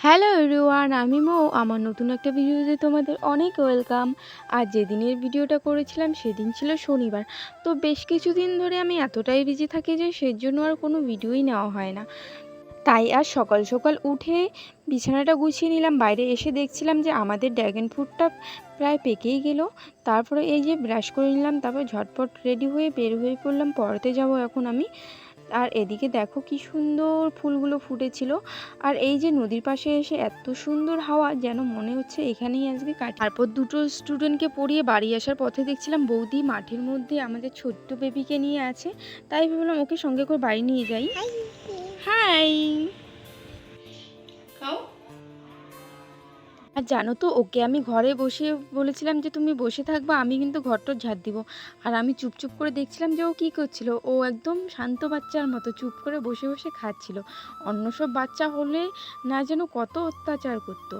Hello everyone, আমি মৌ, আমার নতুন একটা ভিডিওতে তোমাদের অনেক ওয়েলকাম। আর যেদিনের ভিডিওটা করেছিলাম সেদিন ছিল শনিবার। তো বেশ কিছুদিন ধরে আমি এতটাই বিজি থাকি যে সেজন্য আর কোনো ভিডিওই নেওয়া হয় না। তাই আর সকাল সকাল উঠে বিছানাটা গুছিয়ে নিলাম, বাইরে এসে দেখছিলাম যে আমাদের ড্র্যাগন ফ্রুটটা প্রায় পেকেই গেল। তারপরে এই যে ব্রাশ করে নিলাম, তারপর ঝটপট রেডি হয়ে বের হয়ে পড়লাম, পড়াতে যাব এখন আমি। আর এদিকে দেখো কি সুন্দর ফুলগুলো ফুটেছিল। আর এই যে নদীর পাশে এসে এত সুন্দর হাওয়া যেন মনে হচ্ছে এখানেই আজকে কাটি। তারপর দুটো স্টুডেন্টকে পড়িয়ে বাড়ি আসার পথে দেখছিলাম বৌদি মাঠের মধ্যে আমাদের ছোট্ট বেবিকে নিয়ে আছে। তাই ভাবলাম ওকে সঙ্গে করে বাড়ি নিয়ে যাই। হাই আর জানো তো, ওকে আমি ঘরে বসে বলেছিলাম যে, তুমি বসে থাকবা, আমি কিন্তু ঘরটোর ঝাড় দিব। আর আমি চুপচুপ করে দেখছিলাম যে, ও কী করছিল? ও একদম শান্ত বাচ্চার মতো চুপ করে বসে বসে খাচ্ছিল। অন্য সব বাচ্চা হলে না যেন কত অত্যাচার করতো।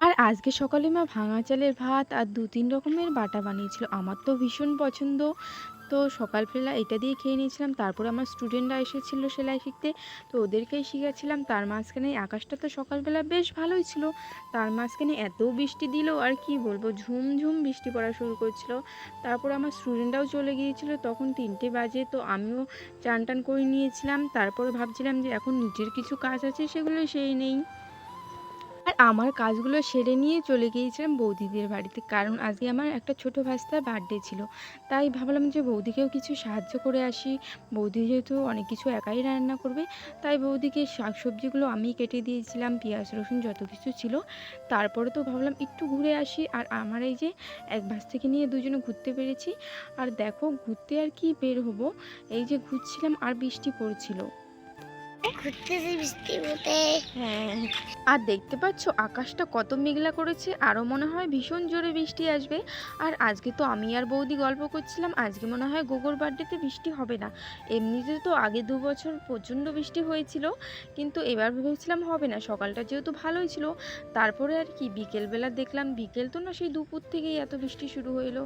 আর আজকে সকালে মা ভাঙা চালের ভাত আর দু তিন রকমের বাটা বানিয়েছিল। আমার তো ভীষণ পছন্দ। তো সকালবেলা এটা দিয়ে খেয়ে নিয়েছিলাম। তারপরে আমার স্টুডেন্টরা এসেছিল সেলাই শিখতে। তো ওদেরকেই শিখাচ্ছিলাম। তার মাঝখানে আকাশটা তো সকালবেলা বেশ ভালোই ছিল। তার মাঝখানে এত বৃষ্টি দিল, আর কি বলব, ঝুমঝুম বৃষ্টি পড়া শুরু করছিল। তারপর আমার স্টুডেন্টরাও চলে গিয়েছিল। তখন তিনটে বাজে, তো আমিও চান টান করে নিয়েছিলাম। তারপর ভাবছিলাম যে এখন নিজের কিছু কাজ আছে, সেগুলো সেই নেই। আর আমার কাজগুলো সেরে নিয়ে চলে গিয়েছিলাম বৌদিদের বাড়িতে। কারণ আজকে আমার একটা ছোট ভাস্তার বার্থডে ছিল। তাই ভাবলাম যে বৌদিকেও কিছু সাহায্য করে আসি। বৌদি যেহেতু অনেক কিছু একাই রান্না করবে, তাই বৌদিকে শাকসবজিগুলো আমি কেটে দিয়েছিলাম, পেঁয়াজ, রসুন যত কিছু ছিল। তারপরে তো ভাবলাম একটু ঘুরে আসি। আর আমার এই যে এক ভাস থেকে নিয়ে দুজনে ঘুরতে পেরেছি। আর দেখো, ঘুরতে আর কি বের হব? এই যে ঘুরছিলাম আর বৃষ্টি পড়ছিল। ঘুরতেছি হ্যাঁ। আর দেখতে পাচ্ছ, আকাশটা কত মেঘলা করেছে আরও মনে হয় ভীষণ জোরে বৃষ্টি আসবে। আর আজকে তো আমি আর বৌদি গল্প করছিলাম, আজকে মনে হয় গোগোর বার্থডেতে বৃষ্টি হবে না। এমনিতে তো আগে দু বছর প্রচণ্ড বৃষ্টি হয়েছিল, কিন্তু এবার ভেবেছিলাম হবে না, সকালটা যেহেতু ভালোই ছিল। তারপরে আর কি, বিকেলবেলা দেখলাম, বিকেল তো না সেই দুপুর থেকেই এত বৃষ্টি শুরু হইল,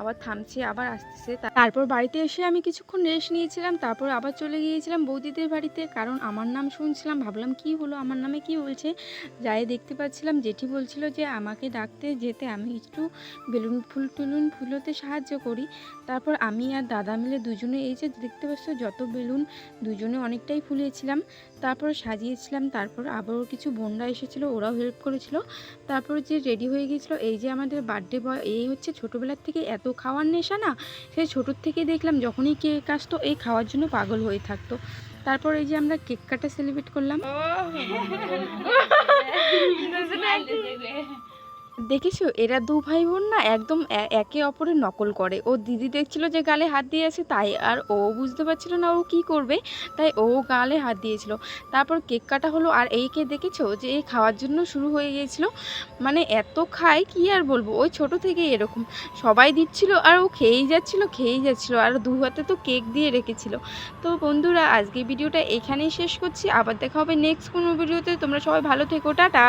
আবার থামছে, আবার আসতেছে। তারপর বাড়িতে এসে আমি কিছুক্ষণ রেস্ট নিয়েছিলাম, তারপর আবার চলে গিয়েছিলাম বৌদিদের বাড়িতে, কারণ আমার নাম শুনছিলাম, ভাবলাম কি হলো, আমার নামে কি বলছে? যাই দেখতে পাচ্ছিলাম, জেঠি বলছিল যে আমাকে ডাকতে যেতে আমি একটু বেলুন ফুল টুলুন ফুলোতে সাহায্য করি। তারপর আমি আর দাদা মিলে দুজনে এই যে দেখতে পাচ্ছ, যত বেলুন দুজনে অনেকটাই ফুলিয়েছিলাম। তারপর সাজিয়েছিলাম, তারপর আবারও কিছু বোনরা এসেছিল, ওরাও হেল্প করেছিল। তারপর যে রেডি হয়ে গিয়েছিল, এই যে আমাদের বার্থডে বয় এই হচ্ছে ছোটোবেলার থেকে এত খাওয়ার নেশা না, সে ছোটোর থেকেই দেখলাম, যখনই কেক আসতো, এই খাওয়ার জন্য পাগল হয়ে থাকতো। তারপর এই যে আমরা কেক কাটা সেলিব্রেট করলাম। দেখেছ? এরা দু ভাই বোন না একদম একে অপরের নকল করে। ও দিদি দেখছিল যে গালে হাত দিয়ে আছে তাই আর ও বুঝতে পারছিল না ও কি করবে, তাই ও গালে হাত দিয়েছিল। তারপর কেক কাটা হলো, আর এইকে দেখেছ যে এই খাওয়ার জন্য শুরু হয়ে গিয়েছিল? মানে এত খায়, কি আর বলব? ওই ছোট থেকেই এরকম। সবাই দিচ্ছিল আর ও খেয়েই যাচ্ছিল খেয়েই যাচ্ছিল। আর দু হাতে তো কেক দিয়ে রেখেছিল। তো বন্ধুরা আজকে ভিডিওটা এখানেই শেষ করছি। আবার দেখা হবে নেক্সট কোনো ভিডিওতে। তোমরা সবাই ভালো থেকো, টাটা!